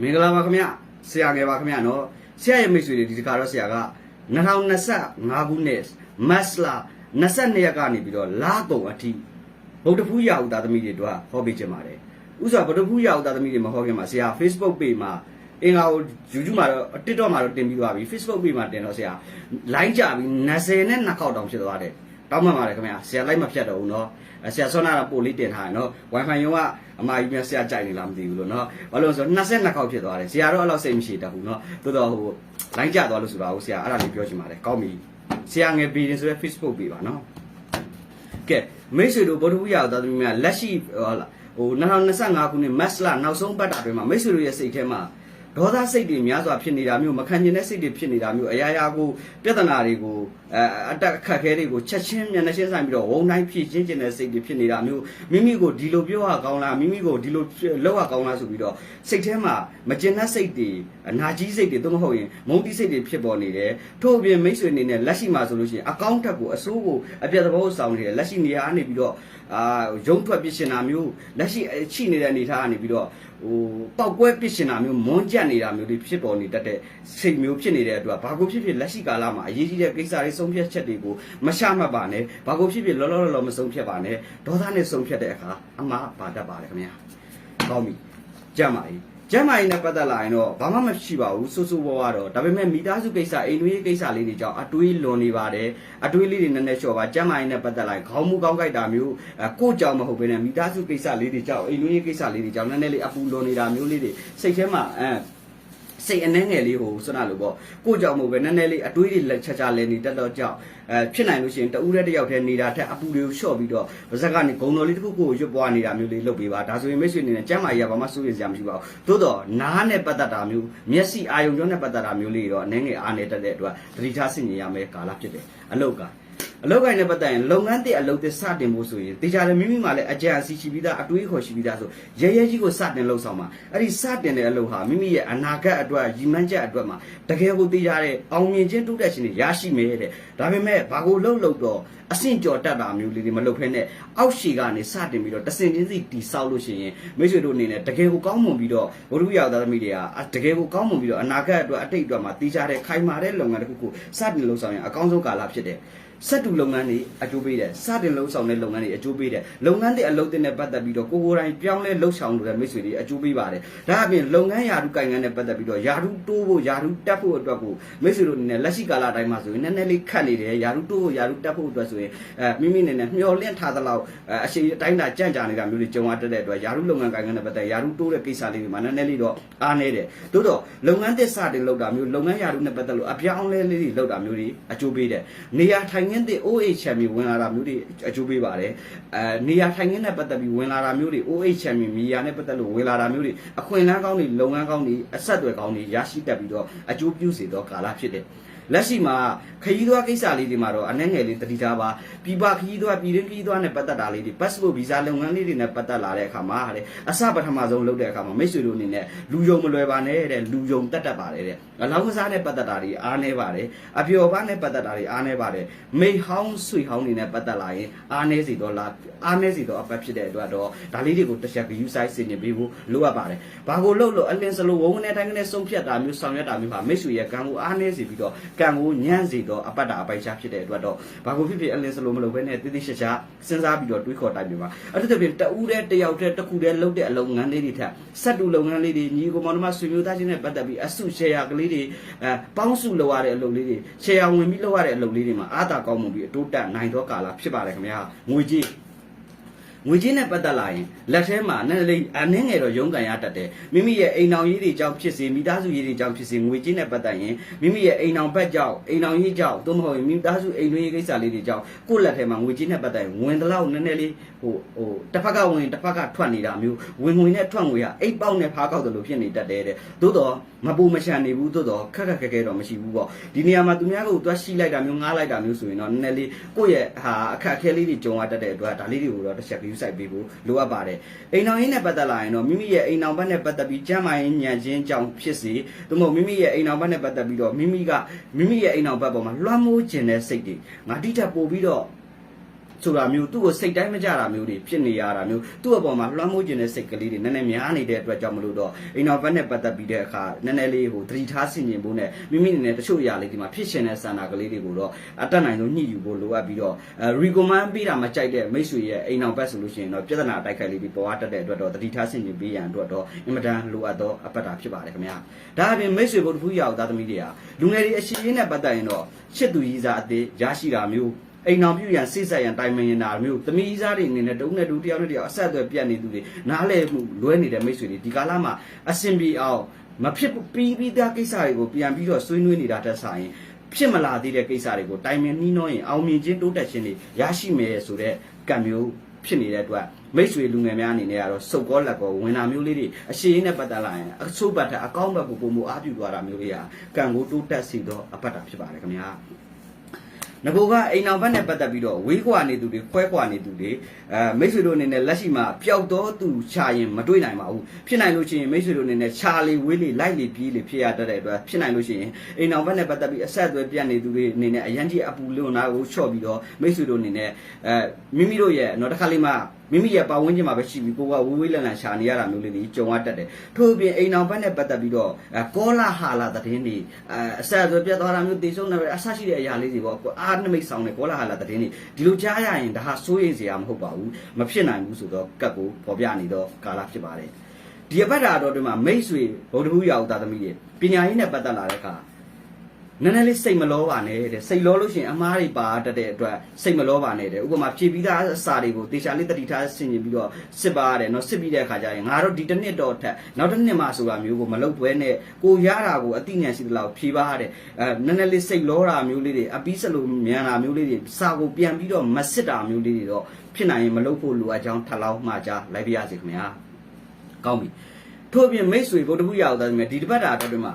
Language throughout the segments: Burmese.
မင်္ဂလာပါခင်ဗျဆရာငယ်ပါခင်ဗျနော်ဆရာရဲ့မိတ်ဆွေတွေဒီတခါတော့ဆရာက2025ခုနှစ်မတ်လ22ရက်ကနေပြီးတော့လာကုံအထိဗုဒ္ဓဖူးရာဟုသားသမီးတွေတို့ဟောပေးခြင်းပါတယ်ဥစွာဗုဒ္ဓဖူးရာဟုသားသမီးတွေမဟောခင်မှာဆရာ Facebook page မှာအင်္ဂါကို YouTube မှာတော့ TikTok မှာတော့တင်ပြီးသွားပြီ Facebook page မှာတင်တော့ဆရာ line ကြပြီး20နဲ့2ခေါက်တောင်ဖြစ်သွားတယ် တောင်းမှန်ပါတယ်ခင်ဗျဆရာ like မဖြတ်တော့ဘူးเนาะဆရာဆွမ်းနာတော့ပို့လေးတင်ထားရနော် wifi ရုံကအမကြီးများဆရာကြိုက်နေလားမသိဘူးလို့နော်ဘာလို့လဲဆိုတော့22ခေါက်ဖြစ်သွားတယ်ဆရာတော့အဲ့လောက်စိတ်မရှိတတ်ဘူးနော်တိုးတော့ဟို line ကျသွားလို့ဆိုတာကိုဆရာအဲ့ဒါလေးပြောချင်ပါတယ်ကောင်းပြီဆရာငယ်ပြီးရင်ဆိုရဲ Facebook ပေးပါနော်ကဲမိတ်ဆွေတို့ဗုဒ္ဓဝိယတော်သမီးများလက်ရှိဟောလာဟို2025ခုနှစ်မတ်လနောက်ဆုံးပတ်တာတွင်မှာမိတ်ဆွေတို့ရဲ့စိတ်ထဲမှာ ဒေါသစိတ်တွေများစွာဖြစ်နေတာမျိုးမခံကျင်တဲ့စိတ်တွေဖြစ်နေတာမျိုးအရာရာကိုပြဿနာတွေကိုအဲအတက်အခက်ခဲတွေကိုချက်ချင်းမျက်နှာချင်းဆိုင်ပြီးတော့ဝုံတိုင်းဖြည့်ချင်းကျင်တဲ့စိတ်တွေဖြစ်နေတာမျိုးမိမိကိုဒီလိုပြောရကောင်းလားမိမိကိုဒီလိုလောက်ရကောင်းလားဆိုပြီးတော့စိတ်ထဲမှာမကျင်တဲ့စိတ်တွေအနာကြီးစိတ်တွေသို့မဟုတ်ရင်မုန်းတိစိတ်တွေဖြစ်ပေါ်နေတယ်ထို့အပြင်မိတ်ဆွေအနေနဲ့လက်ရှိမှာဆိုလို့ရှိရင်အကောင့်ထက်ကိုအစိုးကိုအပြတ်သဘောဆောင်နေတယ်လက်ရှိနေရာကနေပြီးတော့အာရုံထွက်ပြစ်ရှင်တာမျိုးလက်ရှိရှိနေတဲ့အနေအထားကနေပြီးတော့ဟိုပောက်ကွဲပြစ်ရှင်တာမျိုးမွန်းကြက်နေတာမျိုးတွေဖြစ်ပေါ်နေတတ်တဲ့စိတ်မျိုးဖြစ်နေတဲ့အတွက်ဘာကိုဖြစ်ဖြစ်လက်ရှိကာလမှာအရေးကြီးတဲ့ကိစ္စတွေဆုံးဖြတ်ချက်တွေကိုမရှာမှတ်ပါနဲ့ဘာကိုဖြစ်ဖြစ်လောလောလောလောမဆုံးဖြတ်ပါနဲ့ဒေါသနဲ့ဆုံးဖြတ်တဲ့အခါအမှားပါတတ်ပါတယ်ခင်ဗျာကောင်းပြီကြမ်းပါပြီ ကျမ်းမာရေးနဲ့ပတ်သက်လာရင်တော့ဘာမှမရှိပါဘူးစိုးစိုးဝါးဝါတော့ဒါပေမဲ့မိသားစုကိစ္စအိမ်တွင်းရေးကိစ္စလေးတွေကြောင့်အတွေးလွန်နေပါတယ်အတွေးလေးတွေနည်းနည်းလျှော့ပါကျမ်းမာရေးနဲ့ပတ်သက်လာရင်ခေါင်းမူကောင်းကြိုက်တာမျိုးအကိုကြောင့်မဟုတ်ဘဲနဲ့မိသားစုကိစ္စလေးတွေကြောင့်အိမ်တွင်းရေးကိစ္စလေးတွေကြောင့်နည်းနည်းလေးအပူလွန်နေတာမျိုးလေးတွေစိတ်ထဲမှာအဲ စိတ်အနှဲငယ်လေးဟိုစွနာလို့ပေါ့ကိုကြောင့်မဟုတ်ပဲနည်းနည်းလေးအတွေးတွေလက်ချာချာလဲနေတတ်တော့ကြောင့်အဲဖြစ်နိုင်လို့ရှိရင်တဦးတည်းတစ်ယောက်တည်းနေတာထက်အပူတွေကိုလျှော့ပြီးတော့ဗဇက်ကနေဂုံတော်လေးတစ်ခုကိုရွတ်ပွားနေတာမျိုးလေးလုပ်ပေးပါဒါဆိုရင်မိတ်ဆွေအနေနဲ့ကျမ်းမာရေးကဘာမှစိုးရိမ်စရာမရှိပါဘူးသို့တော့နားနဲ့ပတ်သက်တာမျိုးမျက်စိအာယုံကြောနဲ့ပတ်သက်တာမျိုးလေးတော့အနေငယ်အားနေတတ်တဲ့အတွက်သတိထားဆင်ခြင်ရမယ်ကာလဖြစ်တယ်အလောက အလောက်ကိုင်းနဲ့ပတ်သက်ရင်လုပ်ငန်းတစ်အလုပ်တစ်စတင်ဖို့ဆိုရင်တေချာလည်းမိမိမှလည်းအကြံအစီရှိပြီးသားအတွေးခေါ်ရှိပြီးသားဆိုရဲရဲကြီးကိုစတင်လှုပ်ဆောင်မှာအဲ့ဒီစတင်တဲ့အလုပ်ဟာမိမိရဲ့အနာဂတ်အတွက်ရည်မှန်းချက်အတွက်မှာတကယ်ကိုတေချာတဲ့အောင်မြင်ခြင်းတိုးတက်ခြင်းတွေရရှိမယ်တဲ့ဒါပေမဲ့ဘာကိုလှုပ်လှုပ်တော့အဆင့်ကျော်တက်တာမျိုးလေးတွေမလုပ်ဖ ೇನೆ အောက်ရှည်ကနေစတင်ပြီးတော့တဆင်ချင်းစီတီဆောက်လို့ရှိရင်မိတ်ဆွေတို့အနေနဲ့တကယ်ကိုကောင်းမွန်ပြီးတော့ဘုရုရောက်သားသမီးတွေကတကယ်ကိုကောင်းမွန်ပြီးတော့အနာဂတ်အတွက်အတိတ်အတွက်မှာတေချာတဲ့ခိုင်မာတဲ့လုပ်ငန်းတစ်ခုကိုစတင်လှုပ်ဆောင်ရင်အကောင်းဆုံးကာလဖြစ်တယ် စက်တူလုပ်ငန်းတွေအကျိုးပေးတယ်စတင်လှုပ်ဆောင်တဲ့လုပ်ငန်းတွေအကျိုးပေးတယ်လုပ်ငန်းတွေအလုပ်တွေနဲ့ပတ်သက်ပြီးတော့ကိုကိုယ်တိုင်ပြောင်းလဲလှုပ်ဆောင်လို့တဲ့မိတ်ဆွေတွေအကျိုးပေးပါတယ်ဒါအပြင်လုပ်ငန်းယာရုကိုင်ငန်းနဲ့ပတ်သက်ပြီးတော့ယာရုတိုးဖို့ယာရုတက်ဖို့အတွက်ကိုမိတ်ဆွေတို့အနေနဲ့လက်ရှိကာလတိုင်းမှာဆိုရင်နည်းနည်းလေးခတ်နေတယ်ယာရုတိုးဖို့ယာရုတက်ဖို့အတွက်ဆိုရင်အဲမိမိအနေနဲ့မျောလင့်ထားသလောက်အရှိအတိုင်းတာကြံ့ကြာနေတာမျိုးတွေကြုံရတတ်တဲ့အတွက်ယာရုလုပ်ငန်းကိုင်ငန်းနဲ့ပတ်သက်ယာရုတိုးတဲ့ကိစ္စလေးတွေမှာနည်းနည်းလေးတော့အားနေတယ်သို့တော့လုပ်ငန်းတစ်စတင်လုပ်တာမျိုးလုပ်ငန်းယာရုနဲ့ပတ်သက်လို့အပြောင်းလဲလေးတွေလုပ်တာမျိုးတွေအကျိုးပေးတယ်နေရာထိုင်ခင်းတဲ့ OH ချန်ပီယံဝင်လာတာမျိုးတွေအကျိုးပေးပါတယ်အဲနေရာထိုင်ခင်းနဲ့ပတ်သက်ပြီးဝင်လာတာမျိုးတွေ OH ချန်ပီယံမီယာနဲ့ပတ်သက်လို့ဝင်လာတာမျိုးတွေအခွင့်အလမ်းကောင်းတွေလုပ်ငန်းကောင်းတွေအဆက်အသွယ်ကောင်းတွေရရှိတတ်ပြီးတော့အကျိုးပြုစေသောကာလဖြစ်တယ် လက်ရှိမှာခရီးသွားကိစ္စလေးတွေမှာတော့အနှဲငယ်လေးတတိထားပါပြည်ပခရီးသွားပြည်တွင်းခရီးသွားနဲ့ပတ်သက်တာလေးတွေ passport visa လုပ်ငန်းလေးတွေနဲ့ပတ်သက်လာတဲ့အခါမှာတဲ့အစပထမဆုံးလုပ်တဲ့အခါမှာမိတ်ဆွေတို့အနေနဲ့လူယုံမလွယ်ပါနဲ့တဲ့လူယုံတက်တတ်ပါတယ်တဲ့အလောင်းကစားနဲ့ပတ်သက်တာတွေအားနေပါတယ်အပျော်ပါနဲ့ပတ်သက်တာတွေအားနေပါတယ်မိဟောင်းဆွေဟောင်းတွေနဲ့ပတ်သက်လာရင်အားနေစီတော့လားအားနေစီတော့အပတ်ဖြစ်တဲ့အတွက်တော့ဒါလေးတွေကိုတစ်ချက် view size ဆင်နေပေးဖို့လိုအပ်ပါတယ်ဘာကိုလှုပ်လို့အလင်းစလို့ဝုန်းနဲ့တိုင်းနဲ့ဆုံးဖြတ်တာမျိုးဆောင်ရွက်တာမျိုးဟာမိတ်ဆွေရဲ့ကံကိုအားနေစီပြီးတော့ကံကိုညံ့စေတော့အပတ်တာအပိုက်ချဖြစ်တဲ့အတွက်တော့ဘာကိုဖြစ်ဖြစ်အလင်းစလို့မလုပ်ဘဲနဲ့တိတိကျကျစဉ်းစားပြီးတော့တွေးခေါ်တိုက်ပြပါအဲ့ဒီတပြင်တဦးတည်းတယောက်တည်းတစ်ခုတည်းလုပ်တဲ့အလုပ်ငန်းလေးတွေထက်စက်တူလုပ်ငန်းလေးတွေညီကိုမောင်နှမဆွေမျိုးသားချင်းနဲ့ပတ်သက်ပြီးအစုရှယ်ယာကလေးတွေအဲပေါင်းစုလုပ်ရတဲ့အလုပ်လေးတွေရှယ်ယာဝင်ပြီးလုပ်ရတဲ့အလုပ်လေးတွေမှာအားသာကောင်းမှုပြီးအတိုးတက်နိုင်သောကာလဖြစ်ပါတယ်ခင်ဗျာငွေကြီး ငွေချင်းနဲ့ပတ်သက်လာရင်လက်ထဲမှာနည်းနည်းလေးအနှင်းငယ်တော့ရုန်းကန်ရတတ်တယ်မိမိရဲ့အိမ်အောင်ရေးတွေကြောင့်ဖြစ်စေမိသားစုရေးတွေကြောင့်ဖြစ်စေငွေချင်းနဲ့ပတ်သက်ရင်မိမိရဲ့အိမ်အောင်ဘက်ကြောင့်အိမ်အောင်ရေးကြောင့်သို့မဟုတ်ရင်မိသားစုအိမ်တွင်းရေးကိစ္စလေးတွေကြောင့်ကိုယ့်လက်ထဲမှာငွေချင်းနဲ့ပတ်သက်ရင်ဝင်တလောက်နည်းနည်းလေးဟိုဟိုတစ်ဖက်ကဝင်တစ်ဖက်ကထွက်နေတာမျိုးဝင်ငွေနဲ့ထွက်ငွေကအိတ်ပေါက်နဲ့ဖားကောက်တယ်လို့ဖြစ်နေတတ်တယ်တဲ့သို့တော့မပူမချန်နေဘူးသို့တော့ခက်ခက်ခဲခဲတော့မရှိဘူးပေါ့ဒီနေရာမှာသူများကိုသွားရှိလိုက်တာမျိုးငားလိုက်တာမျိုးဆိုရင်တော့နည်းနည်းလေးကိုယ့်ရဲ့ဟာအခက်အခဲလေးတွေကြုံရတတ်တဲ့အတွက်ဒါလေးတွေကိုတော့တစ်ချက် view site ပေးဖို့လိုအပ်ပါတယ်အိမ်အောင်ရင်းနဲ့ပတ်သက်လာရင်တော့မိမိရဲ့အိမ်အောင်ဘက်နဲ့ပတ်သက်ပြီးကျမ်းမာရေးညံခြင်းကြောင့်ဖြစ်စေသို့မဟုတ်မိမိရဲ့အိမ်အောင်ဘက်နဲ့ပတ်သက်ပြီးတော့မိမိကမိမိရဲ့အိမ်အောင်ဘက်ပေါ်မှာလွှမ်းမိုးခြင်းတဲ့စိတ်တွေငါတိထက်ပို့ပြီးတော့ ဆိုတာမျိုးသူ့ကိုစိတ်တိုင်းမကြတာမျိုးတွေဖြစ်နေရတာမျိုးသူ့အပေါ်မှာလွှမ်းမိုးခြင်းတဲ့စိတ်ကလေးတွေနည်းနည်းများနေတဲ့အတွက်ကြောင့်မလို့တော့အိမ်တော်ဘက်နဲ့ပတ်သက်ပြီးတဲ့အခါနည်းနည်းလေးဟိုသတိထားဆင်ခြင်ဖို့နဲ့မိမိအနေနဲ့တချို့အရာလေးဒီမှာဖြစ်ရှင်တဲ့ဆန္ဒကလေးတွေကိုတော့အတက်နိုင်ဆုံးညှိယူဖို့လိုအပ်ပြီးတော့အဲ recommend ပေးတာမကြိုက်တဲ့မိတ်ဆွေရဲ့အိမ်တော်ဘက်ဆိုလို့ရှိရင်တော့ပြဿနာတိုက်ခိုက်လေးတွေပေါ်အပ်တတ်တဲ့အတွက်တော့သတိထားဆင်ခြင်ပေးရန်အတွက်တော့အင်မတန်လိုအပ်သောအပတ်တာဖြစ်ပါတယ်ခင်ဗျာဒါအပြင်မိတ်ဆွေဘုဒ္ဓဖူးရောက်သားသမီးတွေကလူငယ်တွေအရှိရင်းနဲ့ပတ်သက်ရင်တော့ရှစ်သူကြီးစားအသေးရရှိတာမျိုး အိမ်အောင်ပြုရန်စိတ်ဆက်ရန်တိုင်မင်ရင်တာမျိုးသမီးစားတွေအနေနဲ့တုံးနဲ့တူတယောက်နဲ့တယောက်အဆက်အသွယ်ပြတ်နေသူတွေနားလဲမှုလွဲနေတဲ့မိတ်ဆွေတွေဒီကာလမှာအဆင်ပြေအောင်မဖြစ်ပြီးပြီးသားကိစ္စတွေကိုပြန်ပြီးတော့ဆွေးနွေးနေတာတက်ဆိုင်ဖြစ်မလာသေးတဲ့ကိစ္စတွေကိုတိုင်မင်နှီးနှောရင်အောင်မြင်ခြင်းတိုးတက်ခြင်းတွေရရှိမယ်ဆိုတဲ့ကံမျိုးဖြစ်နေတဲ့အတွက်မိတ်ဆွေလူငယ်များအနေနဲ့ကတော့စုပ်ကောလက်ကောဝင်တာမျိုးလေးတွေအရှိန်နဲ့ပတ်သက်လာရင်အဆိုးပတ်တဲ့အကောင့်ဘက်ကိုပုံမအားပြုသွားတာမျိုးလေးဟာကံကိုတိုးတက်စေသောအပတ်တာဖြစ်ပါတယ်ခင်ဗျာ ငကိုကအိမ်အောင်ဘက်နဲ့ပတ်သက်ပြီးတော့ဝေးကွာနေသူတွေခွဲကွာနေသူတွေအဲမိတ်ဆွေတို့အနေနဲ့လက်ရှိမှာပျောက်တော့သူခြာရင်မတွေ့နိုင်ပါဘူးဖြစ်နိုင်လို့ရှိရင်မိတ်ဆွေတို့အနေနဲ့ခြာလေဝေးလေလိုက်လေပြေးလေဖြစ်ရတတ်တဲ့အတွက်ဖြစ်နိုင်လို့ရှိရင်အိမ်အောင်ဘက်နဲ့ပတ်သက်ပြီးအဆက်အသွယ်ပြတ်နေသူတွေအနေနဲ့အရန်ကြီးအပူလွန်နာကိုချော့ပြီးတော့မိတ်ဆွေတို့အနေနဲ့အဲမိမိတို့ရဲ့တော့တစ်ခါလေးမှမိမိရဲ့ပတ်ဝန်းကျင်မှာပဲရှိပြီးကိုကဝေးဝေးလန်လန်ရှာနေရတာမျိုးလေးတွေကြုံရတတ်တယ်ထို့အပြင်အိမ်အောင်ဘက်နဲ့ပတ်သက်ပြီးတော့အဲကောလာဟာလာသတင်းတွေအဲအဆက်အသွယ်ပြတ်သွားတာမျိုးတေဆုံးနေအဆရှိတဲ့အရာလေးတွေပေါ့အားနမိတ်ဆောင်တဲ့ကောလာဟာလာသတင်းတွေဒီလိုကြားရရင်ဒါဟာစိုးရိမ်စရာမဟုတ်ပါဘူးမဖြစ်နိုင်ဘူးဆိုတော့ကတ်ကိုပေါ်ပြနေတော့ကာလဖြစ်ပါတယ်ဒီအပတ်တာတော့ဒီမှာမိတ်ဆွေဗုဒ္ဓဟူးရောက်သားသမီးတွေပညာရေးနဲ့ပတ်သက်လာတဲ့အခါ နည်းနည်းလေးစိတ်မလောပါနဲ့တဲ့စိတ်လောလို့ရှိရင်အမားတွေပါတတ်တဲ့အတွက်စိတ်မလောပါနဲ့တဲ့ဥပမာဖြည့်ပြီးသားအစာတွေကိုတေချာလေးတတိထားဆင်ခြင်ပြီးတော့စစ်ပါရတယ်နော်စစ်ပြီးတဲ့အခါကျရင်ငါတို့ဒီတစ်နှစ်တော့ထက်နောက်တစ်နှစ်မှဆိုတာမျိုးကိုမလုပ်ဘဲနဲ့ကိုရတာကိုအတိညာရှိသလောက်ဖြည့်ပါတဲ့အဲနည်းနည်းလေးစိတ်လောတာမျိုးလေးတွေအပီးစလိုမြန်တာမျိုးလေးတွေစာကိုပြန်ပြီးတော့မစစ်တာမျိုးလေးတွေတော့ဖြစ်နိုင်ရင်မလုပ်ဖို့လိုအပ်ကြောင်းထပ်လောင်းမှာကြားလိုက်ပြရစီခင်ဗျာကောင်းပြီထို့အပြင်မိတ်ဆွေဗုဒ္ဓဘုရားတော်သားတွေဒီတစ်ပတ်တာအတွင်းမှာ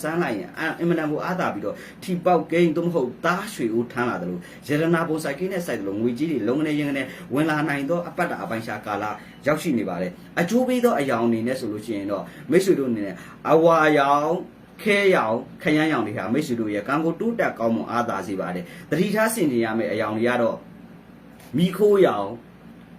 ဆန်းလိုက်ရင်အင်မတန်ကိုအားသာပြီးတော့ထီပေါက်ကိန်းသို့မဟုတ်သားရွှေဦးထမ်းလာတယ်လို့ရတနာပုံဆိုင်ကိန်းနဲ့စိုက်တယ်လို့ငွေကြီးတွေလုံးငနေရင်ငနေဝင်လာနိုင်သောအပတ်တာအပိုင်းရှာကာလရောက်ရှိနေပါတယ်အကျိုးပေးသောအယောင်အနေနဲ့ဆိုလို့ရှိရင်တော့မိတ်ဆွေတို့အနေနဲ့အဝါရောင်ခဲရောင်ခရမ်းရောင်တွေဟာမိတ်ဆွေတို့ရဲ့ကံကိုတိုးတက်ကောင်းမွန်အားသာစေပါတယ်တတိထားဆင်ခြင်ရမယ့်အယောင်တွေကတော့မိခိုးရောင်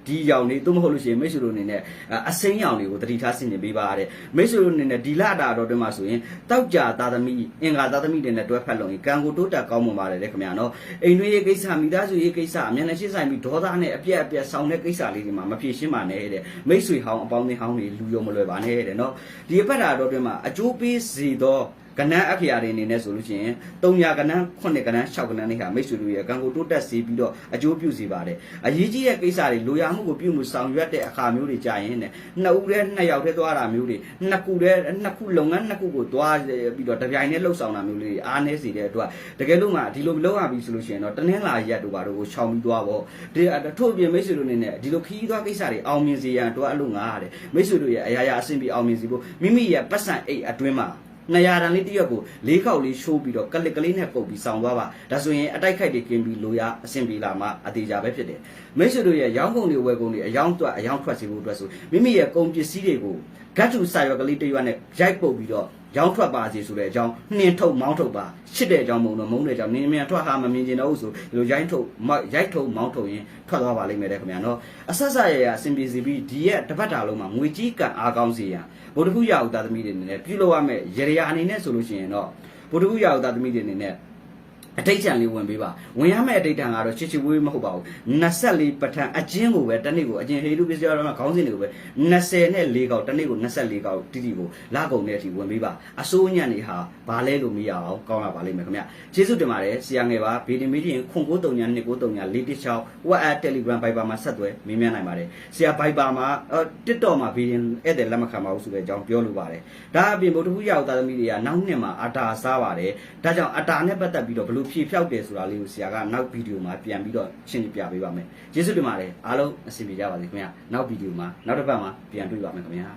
ဒီရောင်တွေသို့မဟုတ်လို့ရှိရင်မိတ်ဆွေတို့အနေနဲ့အစိမ်းရောင်တွေကိုတတိထားဆင်ခြင်ပေးပါရတဲ့မိတ်ဆွေတို့အနေနဲ့ဒီလတာတော်တွင်မှာဆိုရင်တောက်ကြသားသမီးအင်္ဂါသားသမီးတွေနဲ့တွဲဖက်လို့ရင်ကံကိုတိုးတက်ကောင်းမွန်ပါတယ်လေခင်ဗျာနော်အိမ်တွင်းရေးကိစ္စမိသားစုရေးကိစ္စအမျက်နှာရှင်းဆိုင်ပြီးဒေါသနဲ့အပြက်အပြက်ဆောင်းတဲ့ကိစ္စလေးတွေမှာမဖြေရှင်းပါနဲ့တဲ့မိတ်ဆွေဟောင်းအပေါင်းအသင်းဟောင်းတွေလူယုံမလွယ်ပါနဲ့တဲ့နော်ဒီအပတ်တာတော်တွင်မှာအကျိုးပေးစေသော ကနန်းအခရာတွေအနေနဲ့ဆိုလို့ရှိရင်300ကနန်း9ကနန်း6ကနန်းတွေဟာမိတ်ဆွေတို့ရဲ့ကံကိုတိုးတက်စေပြီးတော့အကျိုးပြုစေပါတယ်အရေးကြီးတဲ့ကိစ္စတွေလိုရာမှုကိုပြုမှုဆောင်ရွက်တဲ့အခါမျိုးတွေကြာရင်တဲ့နှစ်ဦးတည်းနှစ်ယောက်တည်းသွားတာမျိုးတွေနှစ်ခုတည်းနှစ်ခုလုပ်ငန်းနှစ်ခုကိုသွားပြီးတော့တပြိုင်တည်းလှုပ်ဆောင်တာမျိုးလေးတွေအားနည်းစေတဲ့အတွက်တကယ်လို့မှဒီလိုလုပ်ရပြီဆိုလို့ရှိရင်တော့တနင်္လာရက်တို့ဘာတို့ကိုခြောင်ပြီးသွားပေါ့ဒီထို့အပြင်မိတ်ဆွေတို့အနေနဲ့ဒီလိုခီးသွားကိစ္စတွေအောင်မြင်စေရန်တော့အလုပ်ငါရတယ်မိတ်ဆွေတို့ရဲ့အရာရာအဆင်ပြေအောင်မြင်စေဖို့မိမိရဲ့ပတ်စံအိတ်အတွင်းမှာ 200တန်လေးတစ်ရက်ကို၄ခေါက်လေးရှိုးပြီးတော့ကလစ်ကလေးနဲ့ပုတ်ပြီးဆောင်သွားပါဒါဆိုရင်အတိုက်ခိုက်တွေကင်းပြီးလိုရအဆင်ပြေလာမှအသေးကြပဲဖြစ်တယ်မိတ်ဆွေတို့ရဲ့ရောင်းကုန်တွေဝယ်ကုန်တွေအယောင်းတွက်အယောင်းထွက်စီဖို့အတွက်ဆိုမိမိရဲ့ကုန်ပစ္စည်းတွေကိုဂတ်တူစာရွက်ကလေးတစ်ရွက်နဲ့ရိုက်ပုတ်ပြီးတော့ ရောင်းထွက်ပါစီဆိုတဲ့အကြောင်းနှင်းထုတ်မောင်းထုတ်ပါရှစ်တဲ့အကြောင်းမုံတော့မုံတဲ့အကြောင်းနင်းမြန်ထွက်ဟာမမြင်ကျင်တော့ဘူးဆိုဒီလိုရိုင်းထုတ်ရိုက်ထုတ်မောင်းထုတ်ရင်ထွက်သွားပါလိမ့်မယ်တဲ့ခင်ဗျာနော်အဆက်ဆက်ရရအဆင်ပြေစီပြီးဒီရဲ့တပတ်တာလုံးမှာငွေကြီးကံအားကောင်းစီရန်ဗုဒ္ဓခုရအောင်သားသမီးတွေအနေနဲ့ပြုလုပ်ရမယ့်ရေရရာအနေနဲ့ဆိုလို့ရှိရင်တော့ဗုဒ္ဓခုရအောင်သားသမီးတွေအနေနဲ့ အတိတ်ချံလေးဝင်ပေးပါဝင်ရမယ့်အတိတ်တန်ကတော့ချစ်ချစ်ဝေးဝေးမဟုတ်ပါဘူး24ပဋ္ဌာန်းအကျဉ်းကိုပဲတနေ့ကိုအကျဉ်းဟေလူပစ္စည်းတော်မှာခေါင်းစဉ်တွေကိုပဲ20နဲ့4កောက်တနေ့ကို24កောက်တိတိကိုလာကုန်တဲ့အထိဝင်ပေးပါအစိုးညံ့နေဟာဘာလဲလို့မရအောင်ကောင်းလာပါလိမ့်မယ်ခင်ဗျကျေးဇူးတင်ပါတယ်ဆရာငယ်ပါဗီဒီမီဒီရင်ခွန်93ည293ည416 WhatsApp Telegram Viber မှာဆက်သွယ်မေးမြန်းနိုင်ပါတယ်ဆရာ Viber မှာ TikTok မှာဗီဒီဧည့်သည်လက်မခံပါဘူးဆိုတဲ့အကြောင်းပြောလိုပါတယ်ဒါအပြင်ဗုဒ္ဓဟူးရောက်သားသမီးတွေကနောက်နှစ်မှာအတာစားပါတယ်ဒါကြောင့်အတာနဲ့ပတ်သက်ပြီးတော့ဘယ်လိုဖြေဖြောက်တယ်ဆိုတာလေးကိုဆရာကနောက်ဗီဒီယိုမှာပြန်ပြီးတော့ရှင်းပြပေးပါမယ်ကျေးဇူးတင်ပါတယ်အားလုံးအဆင်ပြေကြပါစေခင်ဗျာနောက်ဗီဒီယိုမှာနောက်တစ်ပတ်မှာပြန်တွေ့ပါမယ်ခင်ဗျာ